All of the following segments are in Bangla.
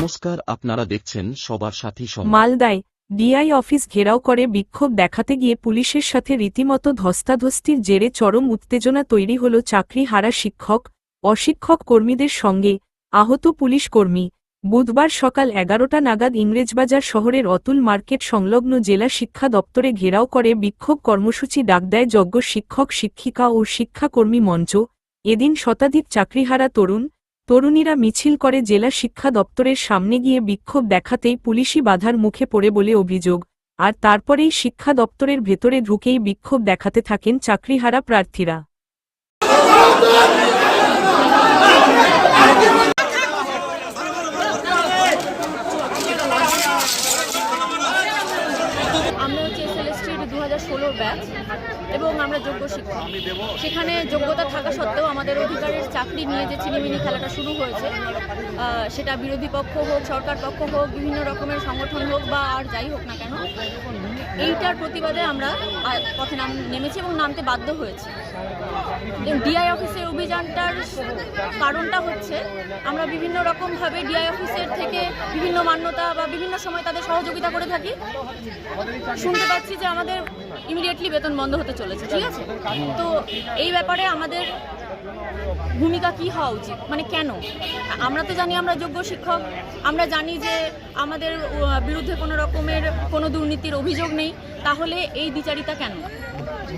নমস্কার, আপনারা দেখছেন সবার সাথী। মালদায় ডিআই অফিস ঘেরাও করে বিক্ষোভ দেখাতে গিয়ে পুলিশের সাথে রীতিমতো ধস্তাধস্তির জেরে চরম উত্তেজনা তৈরি হল চাকরি হারা শিক্ষক, অশিক্ষক কর্মীদের সঙ্গে, আহত পুলিশ কর্মী বুধবার সকাল এগারোটা নাগাদ ইংরেজবাজার শহরের অতুল মার্কেট সংলগ্ন জেলা শিক্ষা দপ্তরে ঘেরাও করে বিক্ষোভ কর্মসূচি ডাক দেয় যজ্ঞ শিক্ষক, শিক্ষিকা ও শিক্ষাকর্মী মঞ্চ এদিন শতাধিক চাকরিহারা তরুণ তরুণীরা মিছিল করে জেলা শিক্ষা দপ্তরের সামনে গিয়ে বিক্ষোভ দেখাতেই পুলিশি বাধার মুখে পড়ে বলে অভিযোগ, আর তারপরেই শিক্ষা দপ্তরের ভেতরে ঢুকেই বিক্ষোভ দেখাতে থাকেন চাকরিহারা প্রার্থীরা আমরা হচ্ছে এসএলএসটির দু হাজার ষোলোর ব্যাচ এবং আমরা যোগ্য শিক্ষক। সেখানে যোগ্যতা থাকা সত্ত্বেও আমাদের অধিকারের চাকরি নিয়ে যে চিনিমিনি খেলাটা শুরু হয়েছে সেটা বিরোধী পক্ষ হোক, সরকার পক্ষ হোক, বিভিন্ন রকমের সংগঠন হোক বা আর যাই হোক না কেন, এইটার প্রতিবাদে আমরা পথে নাম নেমেছি এবং নামতে বাধ্য হয়েছি। ডিআই অফিসের অভিযানটার কারণটা হচ্ছে আমরা বিভিন্ন রকমভাবে ডিআই অফিসের থেকে বিভিন্ন মান্যতা বা বিভিন্ন সময় তাদের সহযোগিতা করে থাকি। শুনতে পাচ্ছি যে আমাদের ইমিডিয়েটলি বেতন বন্ধ হতে চলেছে, ঠিক আছে? তো এই ব্যাপারে আমাদের ভূমিকা কি হওয়া উচিত? মানে কেন? আমরা তো জানি আমরা যোগ্য শিক্ষক। আমরা জানি যে আমাদের বিরুদ্ধে কোনো রকমের কোনো দুর্নীতির অভিযোগ নেই। তাহলে এই দ্বিচারিতা কেন?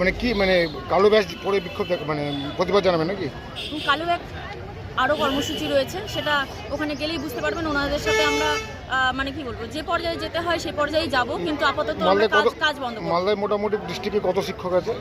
মানে কি মানে কালো ব্যাস পরে বিক্ষোভ মানে প্রতিবাদ জানাবেন নাকি? কালো এক আরও কর্মসূচি রয়েছে। সেটা ওখানে গেলেই বুঝতে পারবেন। ওনাদের সাথে আমরা মানে কি বলব যে পর্যায়ে যেতে হয় সে পর্যায়ে যাব কিন্তু আপাতত আমরা কাজ কাজ বন্ধ করব। মালদায় মোটামুটি ডিস্ট্রিক্টে কত শিক্ষক আছে?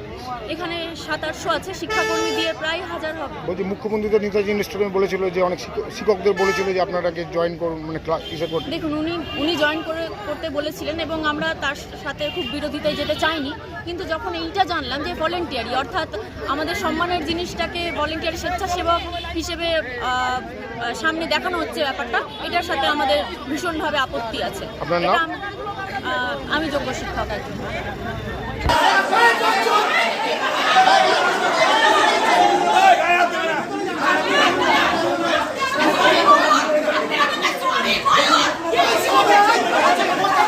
এখানে সাত আটশো আছে শিক্ষাকর্মী দিয়ে প্রায় হাজার হবে। বলছি মুখ্যমন্ত্রী তো নেতাজি স্টুডেন্ট বলেছিল যে অনেক শিক্ষক- শিক্ষকদের বলেছিল যে আপনারা আপনারাকে জয়েন করুন মানে ক্লাস কিসে করতে? দেখুন উনি উনি জয়েন করে করতে বলেছিলেন এবং আমরা তার সাথে খুব বিরোধিতায় যেতে চাইনি কিন্তু যখন এইটা জানলাম যে ভলেন্টিয়ারি অর্থাৎ আমাদের সম্মানের জিনিসটাকে ভলেন্টিয়ারি স্বেচ্ছাসেবক হিসেবে সামনে দেখানো হচ্ছে ব্যাপারটা এটার সাথে আমাদের ভীষণভাবে আপত্তি আছে। আম- যোগ্য শিক্ষক।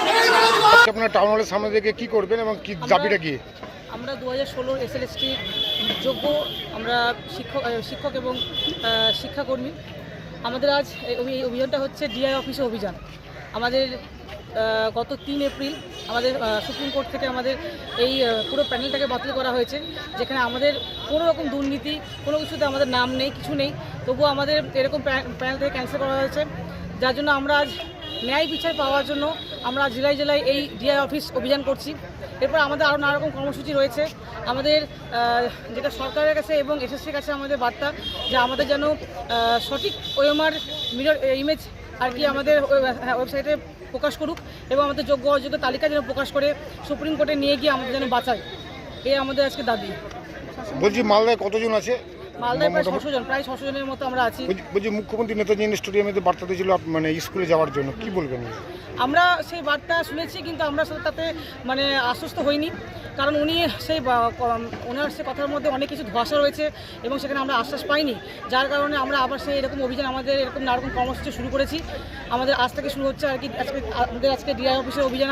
একজন আপনার টাউন হলের সামনে থেকে কি করবেন এবং কি দাবিটা কি? আমরা দু হাজার ষোলোর এসএলএসটি যোগ্য আমরা শিক্ষক শিক্ষক এবং শিক্ষাকর্মী। আমাদের আজ এই অভিযানটা হচ্ছে ডিআই অফিসে অভিযান। আমাদের গত তিন এপ্রিল আমাদের সুপ্রিম কোর্ট থেকে আমাদের এই পুরো প্যানেলটাকে বাতিল করা হয়েছে, যেখানে আমাদের কোনো রকম দুর্নীতি, কোনো কিছুতে আমাদের নাম নেই, কিছু নেই। তবুও আমাদের এরকম প্যা- প্যানেল থেকে ক্যান্সেল করা হয়েছে। যার জন্য আমরা আজ ন্যায় বিচার পাওয়ার জন্য আমরা জেলায় জেলায় এই ডিআই অফিস অভিযান করছি। এরপর আমাদের আরও নানা রকম কর্মসূচি রয়েছে। আমাদের যেটা সরকারের কাছে এবং এসএসসির কাছে আমাদের বার্তা যে আমাদের যেন সঠিক ওএমআর, মিরর ইমেজ আর কি আমাদের ওয়েবসাইটে প্রকাশ করুক এবং আমাদের যোগ্য অযোগ্য তালিকা যেন প্রকাশ করে সুপ্রিম কোর্টে নিয়ে গিয়ে আমাদের যেন বাঁচায়। এই আমাদের আজকে দাবি। বলছি মালদায় কতজন আছে? মালদায় প্রায় মোটামুটি- ছশো জন প্রায় ছশো জনের মতো আমরা আছি। বলছি- মুখ্যমন্ত্রী নেতাজি স্টেডিয়ামে তো বার্তা দিয়েছিল মানে স্কুলে যাওয়ার জন্য। কি বলবেন আমরা সেই বার্তা শুনেছি কিন্তু আমরা তাতে মানে আশ্বস্ত হইনি। কারণ উনি সেই ওনার সে কথার মধ্যে অনেক কিছু ধোয়াশা রয়েছে এবং সেখানে আমরা আশ্বাস পাইনি। যার কারণে আমরা আবার সেই এরকম অভিযান আমাদের এরকম নানা রকম কর্মসূচি শুরু করেছি। আমাদের আজ থেকে শুরু হচ্ছে আর কি আজকে আমাদের আজকে ডিআই অফিসের অভিযান